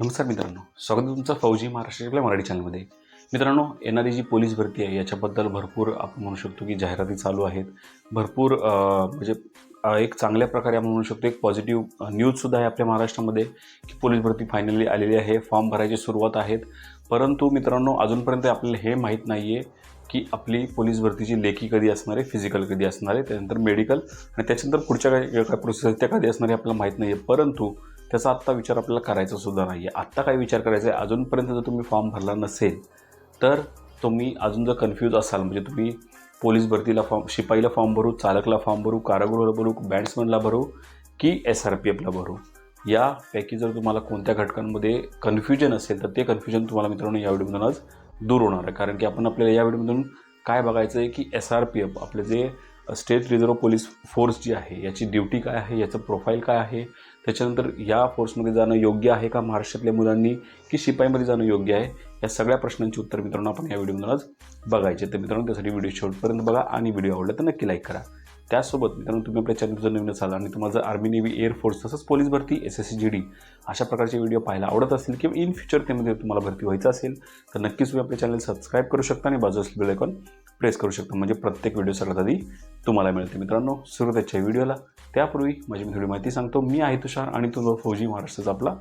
नमस्कार मित्रांनो स्वागत तुमचं फौजी महाराष्ट्र आपल्या मराठी चॅनलमध्ये. मित्रांनो येणारी जी पोलीस भरती आहे याच्याबद्दल भरपूर आपण म्हणू शकतो की जाहिराती चालू आहेत. भरपूर म्हणजे एक चांगल्या प्रकारे आपण म्हणू शकतो एक पॉझिटिव्ह न्यूजसुद्धा आहे आपल्या महाराष्ट्रामध्ये की पोलीस भरती फायनली आलेली आहे फॉर्म भरायची सुरुवात आहेत. परंतु मित्रांनो अजूनपर्यंत आपल्याला हे माहीत नाही आहे की आपली पोलीस भरतीची लेखी कधी असणार आहे फिजिकल कधी असणार आहे त्यानंतर मेडिकल आणि त्याच्यानंतर पुढच्या काय काय प्रोसेस त्या कधी असणार आहे आपल्याला माहीत नाही आहे परंतु त्याचा आत्ता विचार आपल्याला करायचा सुद्धा नाही आहे आत्ता काय विचार करायचा आहे? अजूनपर्यंत जर तुम्ही फॉर्म भरला नसेल तर तुम्ही अजून जर कन्फ्यूज असाल म्हणजे तुम्ही पोलीस भरतीला फॉर्म शिपाईला फॉर्म भरू चालकला फॉर्म भरू कारागृहाला भरू बॅट्समनला भरू की एस आर पी एफला भरू यापैकी जर तुम्हाला कोणत्या घटकांमध्ये कन्फ्युजन असेल तर ते कन्फ्युजन तुम्हाला मित्रांनो या व्हिडिओमधून आज दूर होणार आहे. कारण की आपण आपल्याला या व्हिडिओमधून काय बघायचं आहे की एस आर पी एफ आपले जे स्टेट रिझर्व्ह पोलीस फोर्स जी आहे याची ड्युटी काय आहे याचं प्रोफाईल काय आहे त्याच्यानंतर या फोर्समध्ये जाणं योग्य आहे का महाराष्ट्रातल्या मुलांनी की शिपाईमध्ये जाणं योग्य आहे या सगळ्या प्रश्नांची उत्तर मित्रांनो आपण या व्हिडिओमधून आज बघायचे तर मित्रांनो त्यासाठी व्हिडिओ शेवटपर्यंत बघा आणि व्हिडिओ आवडला तर नक्की लाईक करा. त्यासोबत मित्रांनो तुम्ही आपल्या चॅनल जर नवीन असाल आणि तुम्हाला जर आर्मी नेव्ही एअरफोर्स तसंच पोलीस भरती S S C G D अशा प्रकारचे व्हिडिओ पाहायला आवडत असतील किंवा इन फ्युचर त्यामध्ये तुम्हाला भरती व्हायचं असेल तर नक्कीच तुम्ही आपल्या चॅनल सबस्क्राईब करू शकता आणि बाजू असलेलं आयकॉन प्रेस करू शकता. म्हणजे प्रत्येक व्हिडिओ सगळ्यात आधी तुम्हाला मिळते मित्रांनो सुरू त्याच्या व्हिडिओला. त्यापूर्वी माझी मी थोडी माहिती सांगतो. मी आहे तुषार आणि तुझं फौजी महाराष्ट्राचा आपला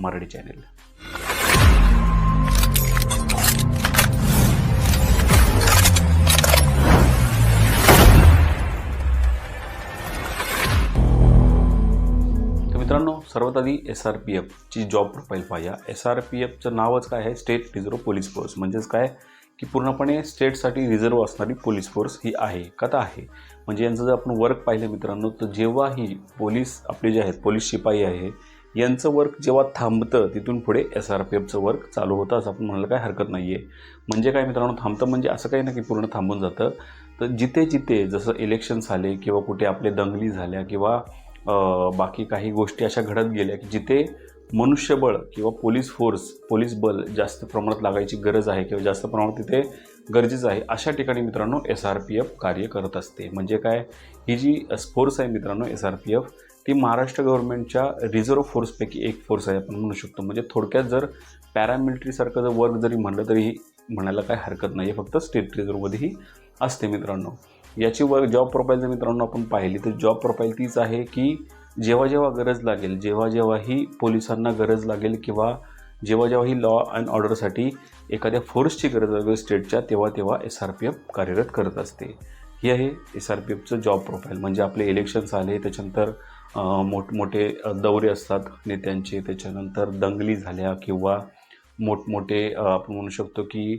मराठी चॅनेल तर मित्रांनो सर्वात आधी एस आर पी एफची जॉब प्रोफाईल पाहूया. एस आर पी एफचं नावच काय आहे? स्टेट रिझर्व्ह पोलीस फोर्स म्हणजेच काय? की पूर्णपणे स्टेटसाठी रिझर्व असणारी पोलीस फोर्स ही आहे कथा आहे. म्हणजे यांचं जर आपण वर्क पाहिलं मित्रांनो तर जेव्हाही पोलीस आपले जे आहेत पोलीस शिपाई आहे यांचं वर्क जेव्हा थांबतं तिथून पुढे एस आर पी एफचं वर्क चालू होतं असं आपण म्हणायला काय हरकत नाही आहे म्हणजे काय मित्रांनो थांबतं म्हणजे असं काही नाही की पूर्ण थांबून जातं. तर जिथे जिथे जसं इलेक्शन्स आले किंवा कुठे आपले दंगली झाल्या किंवा बाकी काही गोष्टी अशा घडत गेल्या की जिथे मनुष्यबळ किंवा पोलीस फोर्स पोलीस बल जास्त प्रमाणात लागायची गरज आहे किंवा जास्त प्रमाणात तिथे गरजेचं आहे अशा ठिकाणी मित्रांनो एस आर पी एफ कार्य करत असते. म्हणजे काय? ही जी फोर्स आहे मित्रांनो एस आर पी एफ ती महाराष्ट्र गव्हर्नमेंटच्या रिझर्व्ह फोर्सपैकी एक फोर्स आहे आपण म्हणू शकतो. म्हणजे थोडक्यात जर पॅरामिलिटरीसारखं जर वर्क जरी म्हणलं तरी म्हणायला काय हरकत नाही. फक्त स्टेट रिझर्वमध्येही असते मित्रांनो. याची वर्क जॉब प्रोफाईल जर मित्रांनो आपण पाहिली तर जॉब प्रोफाईल तीच आहे की जेव्हा जेव्हा गरज लागेल जेव्हा जेव्हाही पोलिसांना गरज लागेल किंवा जेव्हा जेव्हा ही लॉ अँड ऑर्डरसाठी एखाद्या फोर्सची गरज लागेल स्टेटच्या तेव्हा तेव्हा एस आर पी एफ कार्यरत करत असते. हे आहे एस आर पी एफचं जॉब प्रोफाईल म्हणजे आपले इलेक्शन्स आले त्याच्यानंतर मोठमोठे दौरे असतात नेत्यांचे त्याच्यानंतर दंगली झाल्या किंवा मोठमोठे आपण म्हणू शकतो की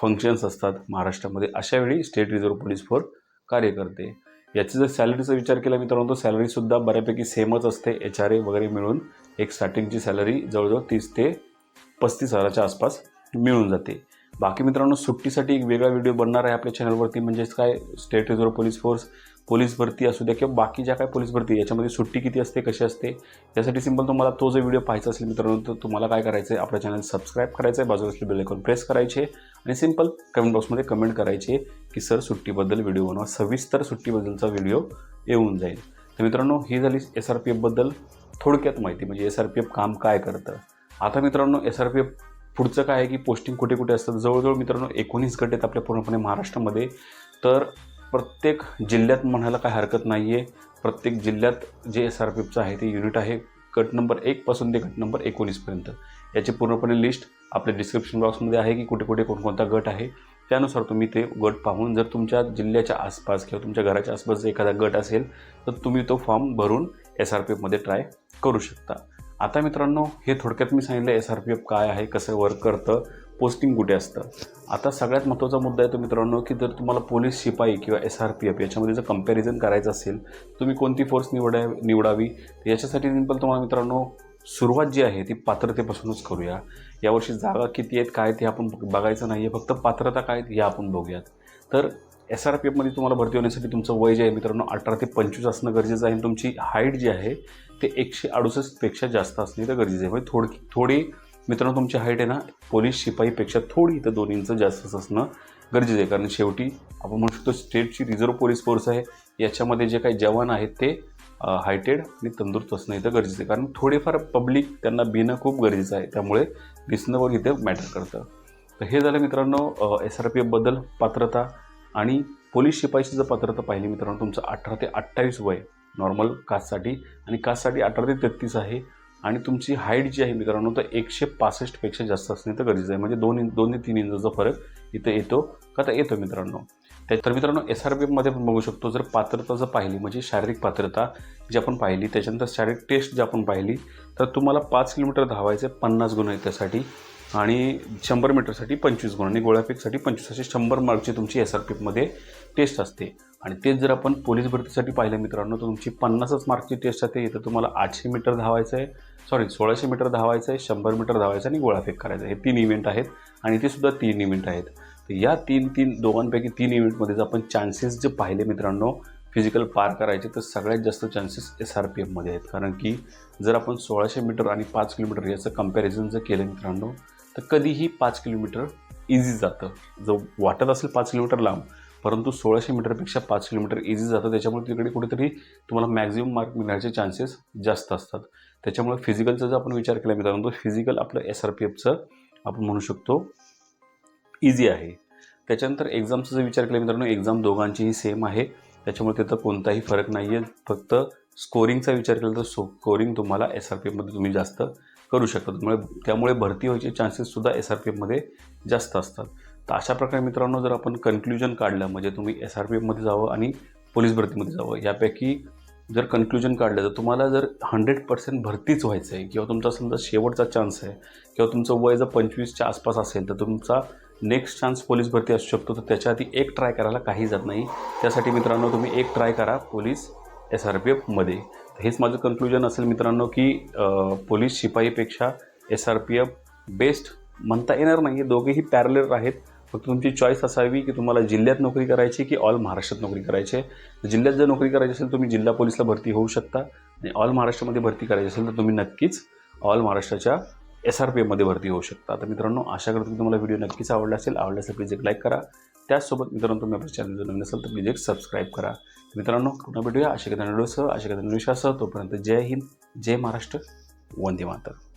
फंक्शन्स असतात महाराष्ट्रामध्ये अशावेळी स्टेट रिझर्व्ह पोलीस फोर्स कार्य करते. याची जर सॅलरीचा विचार केला मित्रांनो तर सॅलरीसुद्धा बऱ्यापैकी सेमच असते एच आर ए वगैरे मिळून. एक स्टार्टिंगची सॅलरी जवळजवळ तीस ते पस्तीस हजाराच्या आसपास मिळून जाते. बाकी मित्रांनो सुट्टीसाठी एक वेगळा व्हिडिओ बनणार आहे आपल्या चॅनलवरती म्हणजेच काय? State reserve police force police भरती असू द्या किंवा बाकी ज्या काय पोलीस भरती याच्यामध्ये सुट्टी किती असते कशी असते? यासाठी सिंपल तुम्हाला तो जो व्हिडिओ पाहायचा असेल मित्रांनो तर तुम्हाला काय करायचं आहे आपल्या चॅनल सबस्क्राईब करायचं आहे बाजूला असले बेल प्रेस करायचे आणि सिंपल कमेंट बॉक्समध्ये कमेंट करायचे की सर सुट्टीबद्दल व्हिडिओ बनवा. सविस्तर सुट्टीबद्दलचा व्हिडिओ येऊन जाईल. तर मित्रांनो ही झाली एस आर पी एफबद्दल थोडक्यात माहिती म्हणजे एस आर पी एफ काम काय करतं? आता मित्रांनो एस आर पी एफ पुढचं काय आहे की पोस्टिंग कुठे कुठे असतात? जवळजवळ मित्रांनो एकोणीस गट आहेत आपल्या पूर्णपणे महाराष्ट्रामध्ये. तर प्रत्येक जिल्ह्यात म्हणायला काय हरकत नाही आहे प्रत्येक जिल्ह्यात जे एस आर पी एफचं आहे ते युनिट आहे. गट नंबर एकपासून ते गट नंबर एकोणीसपर्यंत याची पूर्णपणे लिस्ट आपल्या डिस्क्रिप्शन बॉक्समध्ये आहे की कुठे कुठे कोणकोणता गट आहे. त्यानुसार तुम्ही ते गट पाहून जर तुमच्या जिल्ह्याच्या आसपास किंवा तुमच्या घराच्या आसपास जर एखादा गट असेल तर तुम्ही तो फॉर्म भरून एस आर पी एफमध्ये ट्राय करू शकता. आता मित्रांनो हे थोडक्यात मी सांगितलं एस आर पी एफ काय आहे कसं वर्क करतं पोस्टिंग कुठे असतं. आता सगळ्यात महत्त्वाचा मुद्दा आहे तो मित्रांनो की जर तुम्हाला पोलीस शिपाई किंवा एस आर पी एफ याच्यामध्ये जर कंपॅरिझन करायचं असेल तुम्ही कोणती फोर्स निवडा निवडावी? याच्यासाठी सिंपल तुम्हाला मित्रांनो सुरुवात जी आहे ती पात्रतेपासूनच करूया. यावर्षी जागा किती आहेत काय ते आपण बघायचं नाही आहे फक्त पात्रता काय आहेत या आपण बघूयात. तर एस आर पी एफमध्ये तुम्हाला भरती होण्यासाठी तुमचं वय जे आहे मित्रांनो अठरा ते पंचवीस असणं गरजेचं आहे आणि तुमची हाईट जी आहे ते एकशे अडुसष्टपेक्षा जास्त असणे तर गरजेचं आहे. म्हणजे थोडी थोडी मित्रांनो तुमची हाईट आहे ना पोलीस शिपाईपेक्षा थोडी इथं दोन इंच असणं गरजेचं आहे. कारण शेवटी आपण म्हणू शकतो स्टेटची रिझर्व्ह पोलीस फोर्स आहे. याच्यामध्ये जे काही जवान आहेत ते हायटेड आणि तंदुरुस्त असणं इथं गरजेचं आहे. कारण थोडेफार पब्लिक त्यांना भिणं खूप गरजेचं आहे. त्यामुळे दिसणं इथे मॅटर करतं. तर हे झालं मित्रांनो एस आर पी एफबद्दल पात्रता आणि पोलीस शिपाईची जर पात्रता पाहिली मित्रांनो तुमचं अठरा ते अठ्ठावीस वय नॉर्मल कास्टसाठी. आणि कास्टसाठी अठरा ते तेहतीस आहे. आणि तुमची हाईट जी आहे मित्रांनो तर एकशे पासष्टपेक्षा जास्त असणे तर गरजेचं आहे. म्हणजे दोन इंच दोन ते तीन इंचाचा फरक इथं येतो. का तर येतो मित्रांनो? त्या तर मित्रांनो एस आर पी एफमध्ये आपण बघू शकतो जर पात्रता जर पाहिली म्हणजे शारीरिक पात्रता जी आपण पाहिली त्याच्यानंतर शारीरिक टेस्ट जी आपण पाहिली तर तुम्हाला पाच किलोमीटर धावायचे पन्नास गुण आहेत त्यासाठी. आणि शंभर मीटरसाठी पंचवीस गुण. आणि गोळ्याफेकसाठी पंचवीस असे शंभर मार्कची तुमची एस आर पी एफमध्ये टेस्ट असते. आणि तेच जर आपण पोलीस भरतीसाठी पाहिलं मित्रांनो तर तुमची पन्नासच मार्कची टेस्ट असते इथं तुम्हाला आठशे मीटर धावायचं आहे. सॉरी सोळाशे मीटर धावायचं आहे शंभर मीटर धावायचं आणि गोळाफेक करायचं हे तीन इव्हेंट आहेत आणि ते सुद्धा तीन इव्हेंट आहेत. तर या तीन तीन दोघांपैकी तीन इव्हेंटमध्ये जर आपण चान्सेस जे पाहिले मित्रांनो फिजिकल पार करायचे तर सगळ्यात जास्त चान्सेस एस आर पी एफमध्ये आहेत. कारण की जर आपण सोळाशे मीटर आणि पाच किलोमीटर याचं कंपॅरिझन जर केलं मित्रांनो तर कधीही पाच किलोमीटर इझी जातं. जो वाटत असेल पाच किलोमीटर लांब परंतु सोळाशे मीटरपेक्षा पाच किलोमीटर इझी जातं. त्याच्यामुळे तिकडे कुठेतरी तुम्हाला मॅक्झिमम मार्क मिळण्याचे चान्सेस जास्त असतात. त्याच्यामुळे फिजिकलचा जर आपण विचार केला मित्रांनो फिजिकल आपलं एस आर पी एफचं आपण म्हणू शकतो इझी आहे. त्याच्यानंतर एक्झामचा जर विचार केला मित्रांनो एक्झाम दोघांचीही सेम आहे. त्याच्यामुळे तिथं कोणताही फरक नाही आहे फक्त स्कोरिंगचा विचार केला तर स्कोरिंग तुम्हाला एस आर पी एफमध्ये तुम्ही जास्त करू शकता. त्यामुळे त्यामुळे भरती व्हायचे चान्सेससुद्धा एस आर पी एफमध्ये जास्त असतात. तर अशा प्रकारे मित्रांनो जर आपण कन्क्ल्युजन काढलं म्हणजे तुम्ही एस आर पी एफमध्ये जावं आणि पोलीस भरतीमध्ये जावं यापैकी जर कन्क्ल्युजन काढलं तर तुम्हाला जर हंड्रेड पर्सेंट भरतीच व्हायचं आहे किंवा तुमचा समजा शेवटचा चान्स आहे किंवा तुमचं वय जर पंचवीसच्या आसपास असेल तर तुमचा नेक्स्ट चान्स पोलीस भरती असू शकतो. तर त्याच्या आधी एक ट्राय करायला काही जात नाही. त्यासाठी मित्रांनो तुम्ही एक ट्राय करा पोलीस एस आर पी एफमध्ये हेच माझं कन्क्लुजन असेल मित्रांनो की police शिपाईपेक्षा S R P F best म्हणता येणार नाही दोघेही पॅरलर आहेत. फक्त तुमची चॉईस असावी की तुम्हाला जिल्ह्यात नोकरी करायची की ऑल महाराष्ट्रात नोकरी करायची आहे? जिल्ह्यात जर नोकरी करायची असेल तुम्ही जिल्हा पोलीसला भरती होऊ शकता. आणि ऑल महाराष्ट्रामध्ये भरती करायची असेल तर तुम्ही नक्कीच ऑल महाराष्ट्राच्या एस आर पी एमध्ये भरती होऊ शकता. तर मित्रांनो आशा करतो की तुम्हाला व्हिडिओ नक्कीच आवडला असेल. आवडला असेल प्लीज एक लाईक करा. त्याचसोबत मित्रांनो तुम्ही आपल्या चॅनल जर नवीन असेल तर प्लीज एक सबस्क्राईब करा. मित्रांनो पुन्हा भेटूया. अशा काही व्हिडिओसह अशा काही विश्वासह तोपर्यंत जय हिंद जय महाराष्ट्र. वंदे मातर